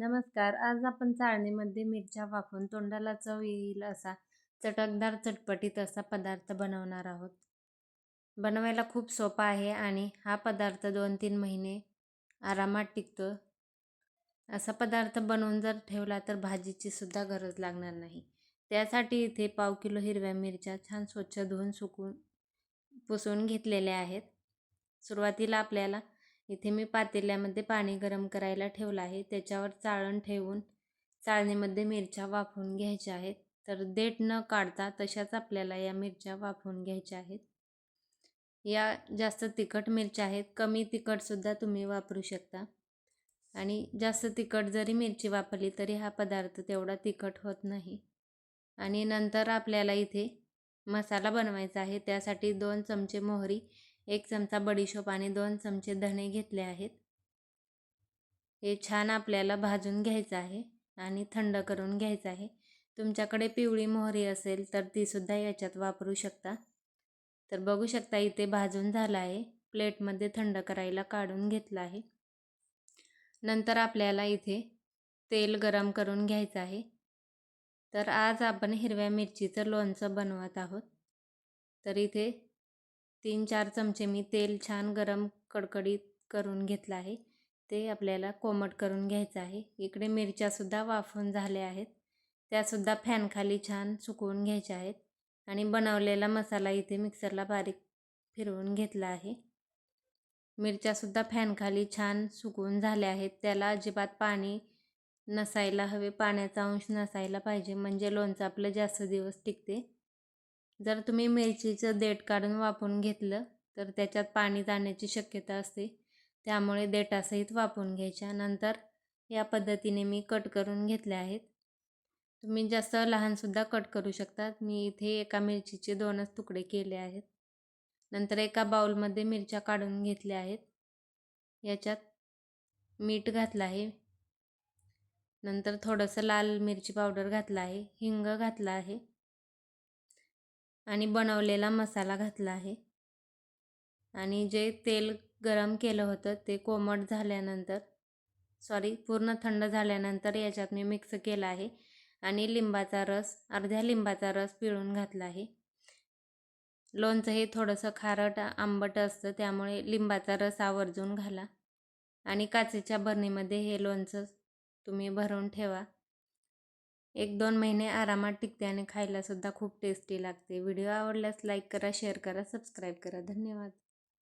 नमस्कार. आज आपण चाळणीमध्ये मिरच्या वाफून तोंडाला चव येईल असा चटकदार चटपटीत असा पदार्थ बनवणार आहोत. बनवायला खूप सोपा आहे आणि हा पदार्थ दोन तीन महिने आरामात टिकतो. असा पदार्थ बनवून जर ठेवला तर भाजीची सुद्धा गरज लागणार नाही. त्यासाठी इथे पाव किलो हिरव्या मिरच्या छान स्वच्छ धुवून सुकून पुसून घेतलेल्या आहेत. सुरुवातीला आपल्याला इथे मी पातेल्यामध्ये पाणी गरम करायला ठेवलं आहे. त्याच्यावर चाळण ठेवून चाळणीमध्ये मिरच्या वाफवून घ्यायच्या आहेत. तर देठ न काढता तशाच आपल्याला या मिरच्या वाफवून घ्यायच्या आहेत. या जास्त तिखट मिरच्या आहेत. कमी तिखटसुद्धा तुम्ही वापरू शकता. आणि जास्त तिखट जरी मिरची वापरली तरी हा पदार्थ तेवढा तिखट होत नाही. आणि नंतर आपल्याला इथे मसाला बनवायचा आहे. त्यासाठी दोन चमचे मोहरी एक चमचा बडीशोप आणि दोन चमचे धणे घेतले आहेत. हे छान आपल्याला भाजून घ्यायचं आहे आणि थंड करून घ्यायचं आहे. तुमच्याकडे पिवळी मोहरी असेल तर तीसुद्धा याच्यात वापरू शकता. तर बघू शकता इथे भाजून झालं आहे. प्लेटमध्ये थंड करायला काढून घेतलं आहे. नंतर आपल्याला इथे तेल गरम करून घ्यायचं आहे. तर आज आपण हिरव्या मिरचीचं लोणचं बनवत आहोत. तर इथे तीन चार चमचे मी तेल छान गरम कडकडीत करून घेतलं आहे. ते आपल्याला कोमट करून घ्यायचं आहे. इकडे मिरच्यासुद्धा वाफून झाल्या आहेत. त्यासुद्धा फॅनखाली छान सुकवून घ्यायच्या आहेत. आणि बनवलेला मसाला इथे मिक्सरला बारीक फिरवून घेतला आहे. मिरच्यासुद्धा फॅनखाली छान सुकवून झाल्या आहेत. त्याला अजिबात पाणी नसायला हवे. पाण्याचा अंश नसायला पाहिजे. म्हणजे लोणचं आपलं जास्त दिवस टिकते. जर तुम्ही मिरचीचं देठ काढून वापरून घेतलं तर त्याच्यात पाणी जाण्याची शक्यता असते. त्यामुळे देठासहित वापरून घ्यायच्या. नंतर या पद्धतीने मी कट करून घेतले आहेत. तुम्ही जास्त लहानसुद्धा कट करू शकतात. मी इथे एका मिरचीचे दोनच तुकडे केले आहेत. नंतर एका बाउलमध्ये मिरच्या काढून घेतल्या आहेत. याच्यात मीठ घातलं आहे. नंतर थोडंसं लाल मिरची पावडर घातला आहे. हिंग घातला आहे. आणि बनवलेला मसाला घातला आहे. आणि जे तेल गरम केलं होतं ते कोमट झाल्यानंतर सॉरी पूर्ण थंड झाल्यानंतर याच्यात मी मिक्स केला आहे. आणि लिंबाचा रस अर्ध्या लिंबाचा रस पिळून घातला आहे. लोणचं हे थोडंसं खारट आंबट असतं त्यामुळे लिंबाचा रस आवर्जून घाला. आणि काचेच्या बरणीमध्ये हे लोणचं तुम्ही भरून ठेवा. एक दोन महिने आरामात टिकते आणि खायलासुद्धा खूप टेस्टी लागते. व्हिडिओ आवडल्यास लाईक करा शेअर करा सबस्क्राईब करा. धन्यवाद.